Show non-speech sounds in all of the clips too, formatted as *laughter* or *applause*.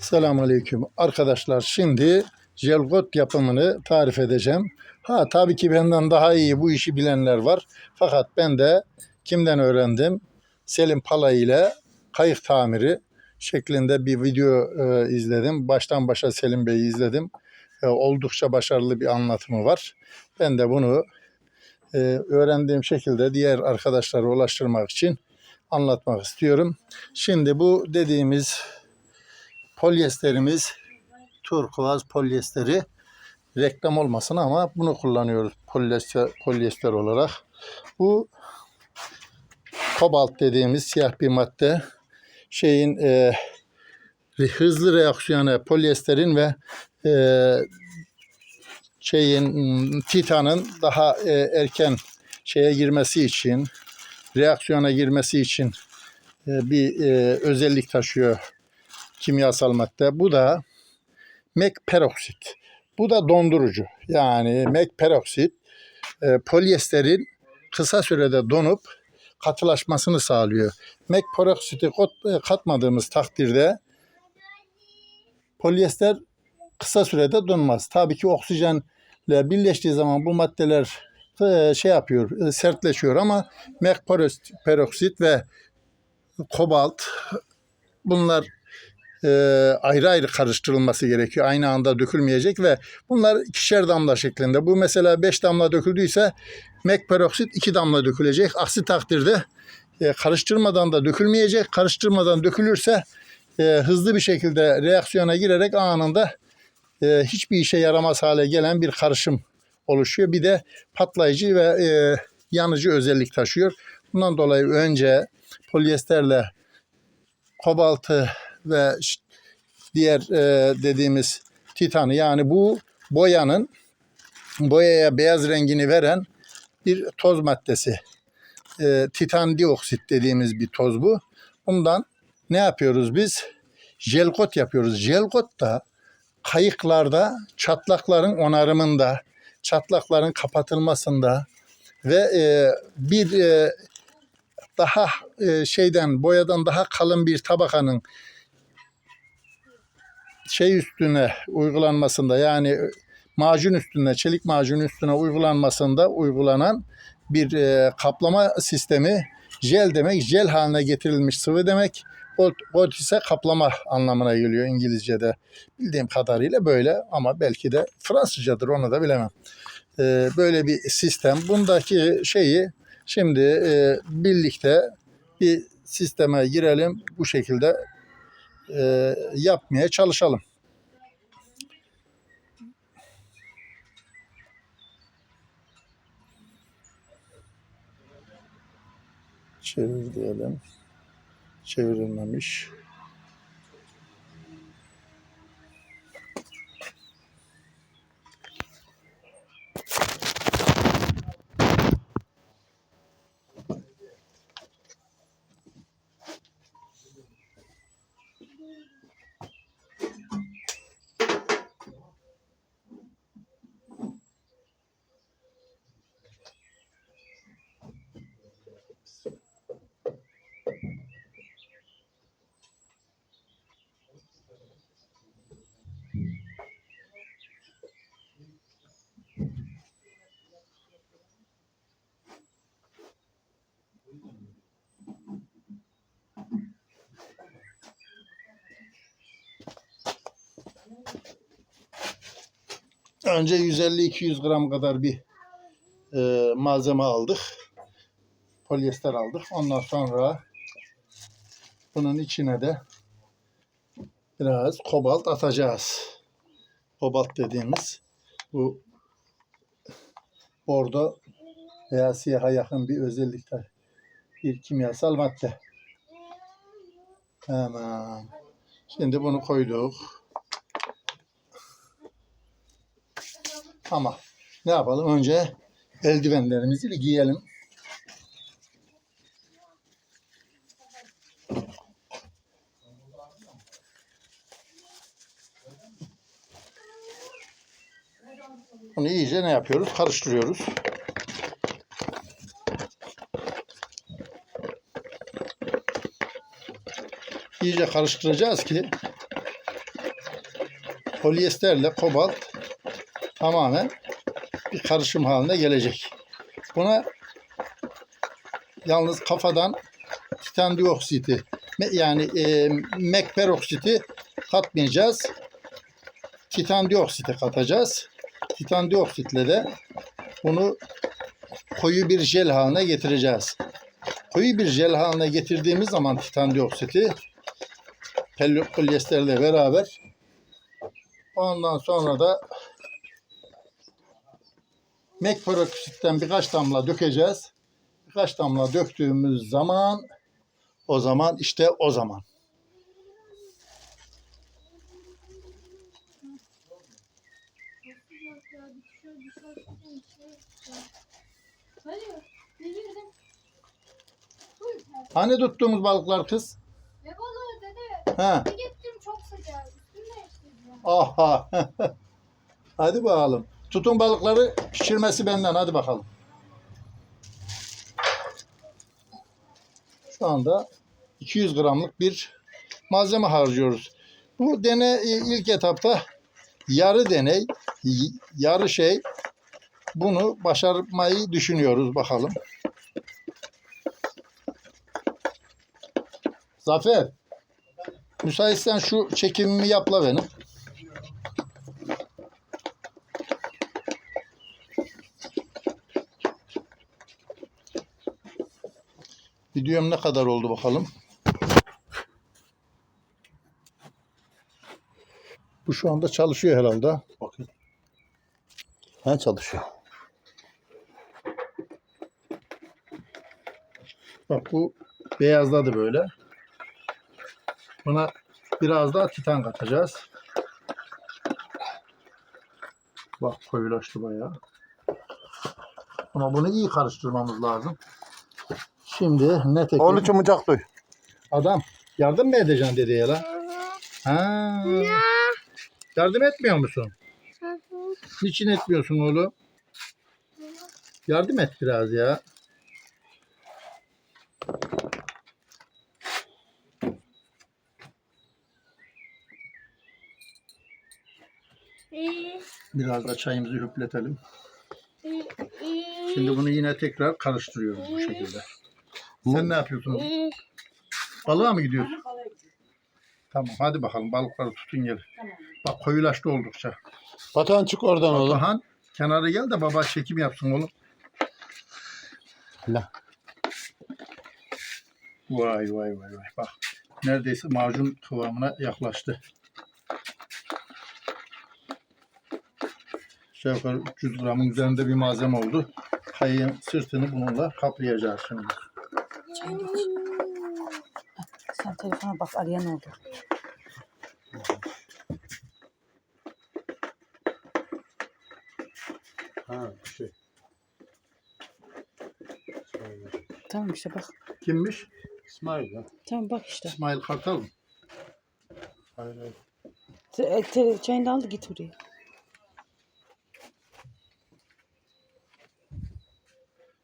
Selamünaleyküm. Arkadaşlar şimdi jelgot yapımını tarif edeceğim. Ha tabii ki benden daha iyi bu işi bilenler var. Fakat ben de kimden öğrendim? Selim Pala ile kayık tamiri şeklinde bir video e, izledim. Baştan başa Selim Bey'i izledim. E, oldukça başarılı bir anlatımı var. Ben de bunu e, öğrendiğim şekilde diğer arkadaşlara ulaştırmak için anlatmak istiyorum. Şimdi bu dediğimiz polyesterimiz turkuaz polyesteri reklam olmasın ama bunu kullanıyoruz polyester, polyester olarak. Bu kobalt dediğimiz siyah bir madde şeyin e, hızlı reaksiyonu polyesterin ve e, şeyin m, titanın daha e, erken şeye girmesi için reaksiyona girmesi için e, bir e, özellik taşıyor kimyasal madde. Bu da mekperoksit. Bu da dondurucu. Yani mekperoksit e, polyesterin kısa sürede donup katılaşmasını sağlıyor. Mekperoksiti e, katmadığımız takdirde polyester kısa sürede donmaz. Tabii ki oksijenle birleştiği zaman bu maddeler e, şey yapıyor, e, sertleşiyor ama mekperoksit ve kobalt bunlar e, ayrı ayrı karıştırılması gerekiyor. Aynı anda dökülmeyecek ve bunlar ikişer damla şeklinde. Bu mesela 5 damla döküldüyse mekperoksit 2 damla dökülecek. Aksi takdirde e, karıştırmadan da dökülmeyecek. Karıştırmadan dökülürse e, hızlı bir şekilde reaksiyona girerek anında e, hiçbir işe yaramaz hale gelen bir karışım oluşuyor. Bir de patlayıcı ve e, yanıcı özellik taşıyor. Bundan dolayı önce polyesterle kobaltı ve diğer e, dediğimiz titanı yani bu boyanın boyaya beyaz rengini veren bir toz maddesi. E, titan dioksit dediğimiz bir toz bu. Bundan ne yapıyoruz biz? Jelkot yapıyoruz. Jelkot da kayıklarda çatlakların onarımında, çatlakların kapatılmasında ve e, bir e, daha e, şeyden boyadan daha kalın bir tabakanın şey üstüne uygulanmasında yani macun üstüne çelik macun üstüne uygulanmasında uygulanan bir e, kaplama sistemi jel demek jel haline getirilmiş sıvı demek. Got, ise kaplama anlamına geliyor İngilizce'de. Bildiğim kadarıyla böyle ama belki de Fransızcadır onu da bilemem. E, böyle bir sistem. Bundaki şeyi şimdi e, birlikte bir sisteme girelim. Bu şekilde e, yapmaya çalışalım. Çevir diyelim. Çevrilmemiş. Önce 150-200 gram kadar bir e, malzeme aldık. Polyester aldık. Ondan sonra bunun içine de biraz kobalt atacağız. Kobalt dediğimiz bu bordo veya siyaha yakın bir özellikte bir kimyasal madde. Hemen. Şimdi bunu koyduk. Ama ne yapalım? Önce eldivenlerimizi bir giyelim. Bunu iyice ne yapıyoruz? Karıştırıyoruz. İyice karıştıracağız ki polyesterle kobalt tamamen bir karışım haline gelecek. Buna yalnız kafadan titan dioksiti yani e, mek peroksiti katmayacağız. Titan dioksiti katacağız. Titan dioksitle de bunu koyu bir jel haline getireceğiz. Koyu bir jel haline getirdiğimiz zaman titan dioksiti polyesterle beraber ondan sonra da mek peroksitten birkaç damla dökeceğiz. Birkaç damla döktüğümüz zaman o zaman işte o zaman. Hani tuttuğumuz balıklar kız? Ne balığı dede? Ha. Bir gittim çok sıcak. Üstümü değiştireceğim. Aha. *laughs* hadi bakalım. Tutun balıkları pişirmesi benden. Hadi bakalım. Şu anda 200 gramlık bir malzeme harcıyoruz. Bu deney ilk etapta yarı deney, yarı şey bunu başarmayı düşünüyoruz bakalım. Zafer, müsaitsen şu çekimimi yapla benim. Videom ne kadar oldu bakalım. Bu şu anda çalışıyor herhalde. Bakın. Ha çalışıyor. Bak bu beyazladı böyle. Buna biraz daha titan katacağız. Bak koyulaştı bayağı. Ama bunu iyi karıştırmamız lazım. Şimdi ne tek Oğlu çumucak duy. Adam yardım mı edeceksin dedeye la? Ha. Yardım etmiyor musun? Niçin etmiyorsun oğlum? Yardım et biraz ya. Biraz da çayımızı hüpletelim. Şimdi bunu yine tekrar karıştırıyoruz bu şekilde. Sen ne yapıyorsun? Balığa mı gidiyorsun? Tamam hadi bakalım balıkları tutun gelin. Bak koyulaştı oldukça. Batuhan çık oradan oğlum. Batuhan kenara gel de baba çekim yapsın oğlum. La. Vay vay vay vay bak. Neredeyse macun kıvamına yaklaştı. Aşağı yukarı 300 gramın üzerinde bir malzeme oldu. Kayığın sırtını bununla kaplayacağız şimdi. Sen telefona bak arayan oldu. Ha şey. Tamam işte bak. Kimmiş? İsmail ya. Tamam bak işte. İsmail Kartal mı? Hayır hayır. Te, e, te, çayını da al da git buraya.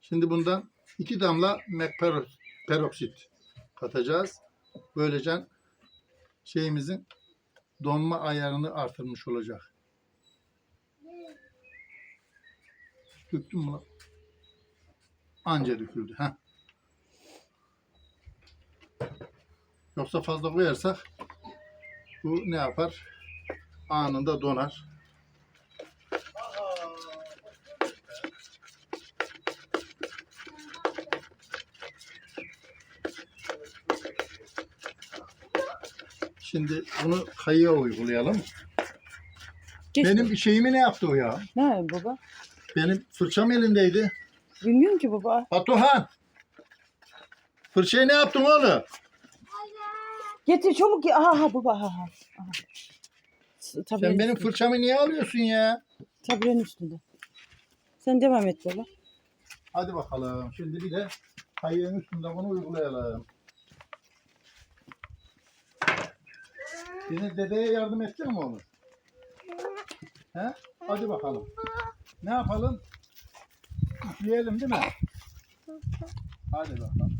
Şimdi bundan iki damla mekperoksit katacağız. Böylece şeyimizin donma ayarını artırmış olacak. Döktün mü? Anca döküldü. Heh. Yoksa fazla koyarsak bu ne yapar? Anında donar. Şimdi bunu kayığa uygulayalım. Geç Benim şeyimi ne yaptı o ya? Ne baba? Benim fırçam elindeydi. Bilmiyorum ki baba. Batuhan! Fırçayı ne yaptın oğlum? Getir çabuk. ge- Aha, aha baba. Aha, aha. S- Sen benim üstünde. fırçamı niye alıyorsun ya? Taburenin üstünde. Sen devam et baba. Hadi bakalım. Şimdi bir de kayığın üstünde bunu uygulayalım. Yine dedeye yardım ettin mi oğlum? He? Hadi bakalım. Ne yapalım? Üfleyelim değil mi? Hadi bakalım.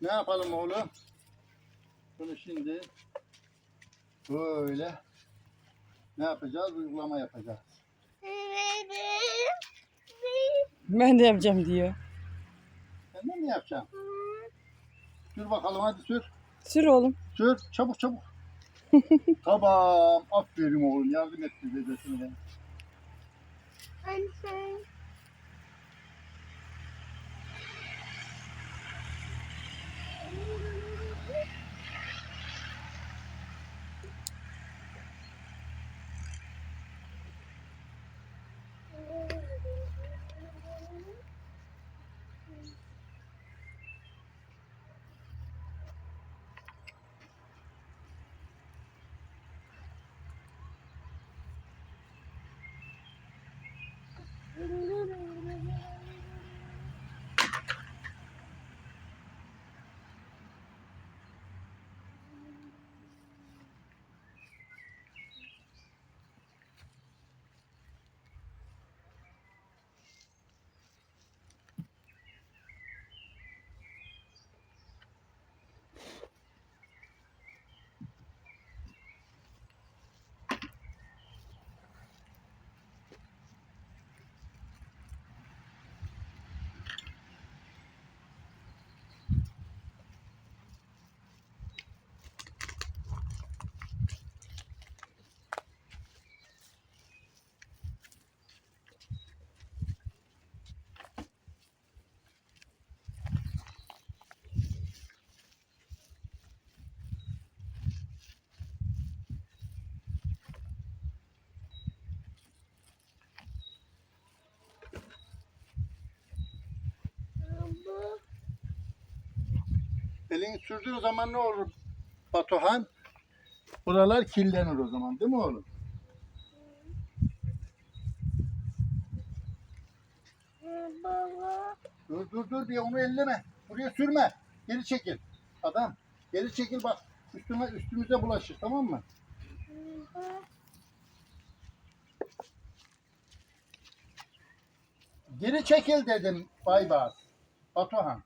Ne yapalım oğlum? Bunu şimdi böyle ne yapacağız? Uygulama yapacağız. Ben de yapacağım diyor. Sen de mi yapacaksın? Sür bakalım hadi sür. Sür oğlum. Sür çabuk çabuk. *laughs* tamam. Aferin oğlum. Yardım etti dedesine. Elini sürdüğün zaman ne olur Batuhan? Buralar kirlenir o zaman değil mi oğlum? Dur dur dur bir onu elleme. Buraya sürme. Geri çekil. Adam geri çekil bak. Üstüme, üstümüze bulaşır tamam mı? Geri çekil dedim Baybars. Batuhan.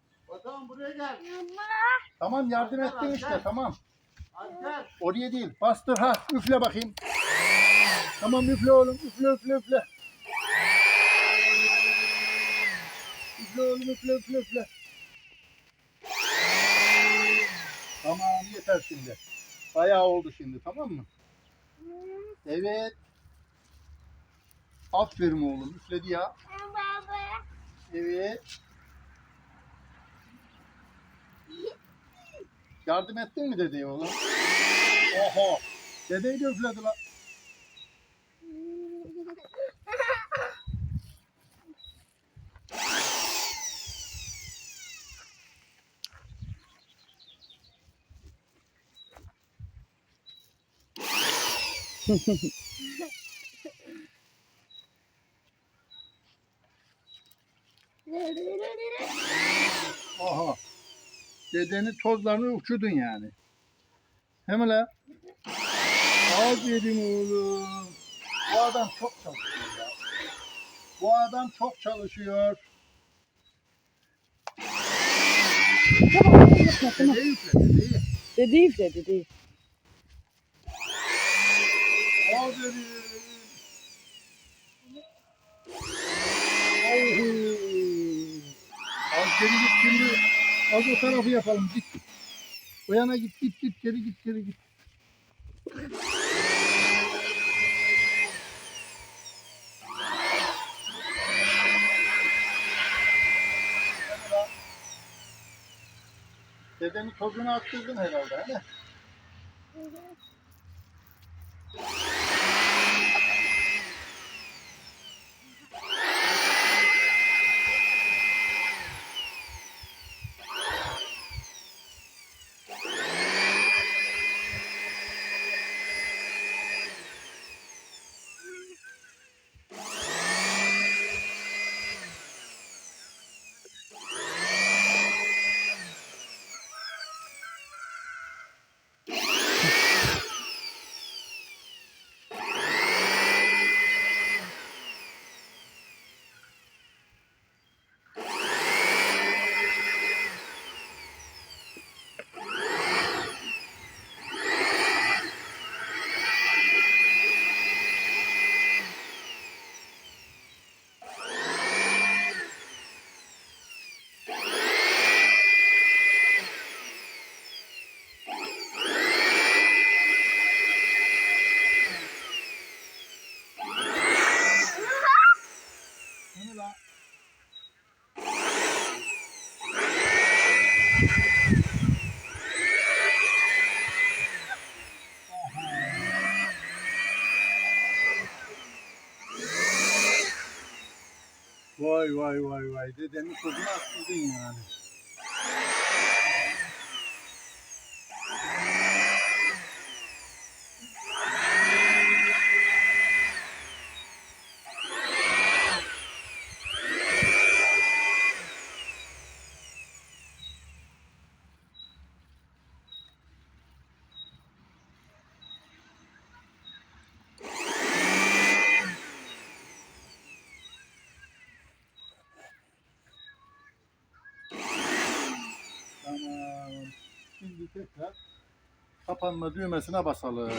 Batuhan buraya gel. Tamam yardım ettim işte tamam. Oraya değil. Bastır ha. Üfle bakayım. Tamam üfle oğlum. Üfle üfle üfle. Üfle oğlum üfle üfle üfle. Tamam yeter şimdi. Bayağı oldu şimdi tamam mı? Evet. Aferin oğlum. Üfledi ya. Evet. Yardım ettin mi dedeye oğlum? Oho. Dedeyi de üfledi lan. *laughs* Dedenin tozlarını uçurdun yani. Hemen la. Aferin oğlum. Bu adam çok çalışıyor ya. Bu adam çok çalışıyor. Tamam tamam. Dedeyi üfle, dedeyi. Az geri git şimdi. Az o tarafı yapalım. Git. O yana git git git geri git geri git. Dedenin tozunu attırdın herhalde he? Vay vay vay. Dedenin kodunu attırdın yani. Kapanma düğmesine basalım.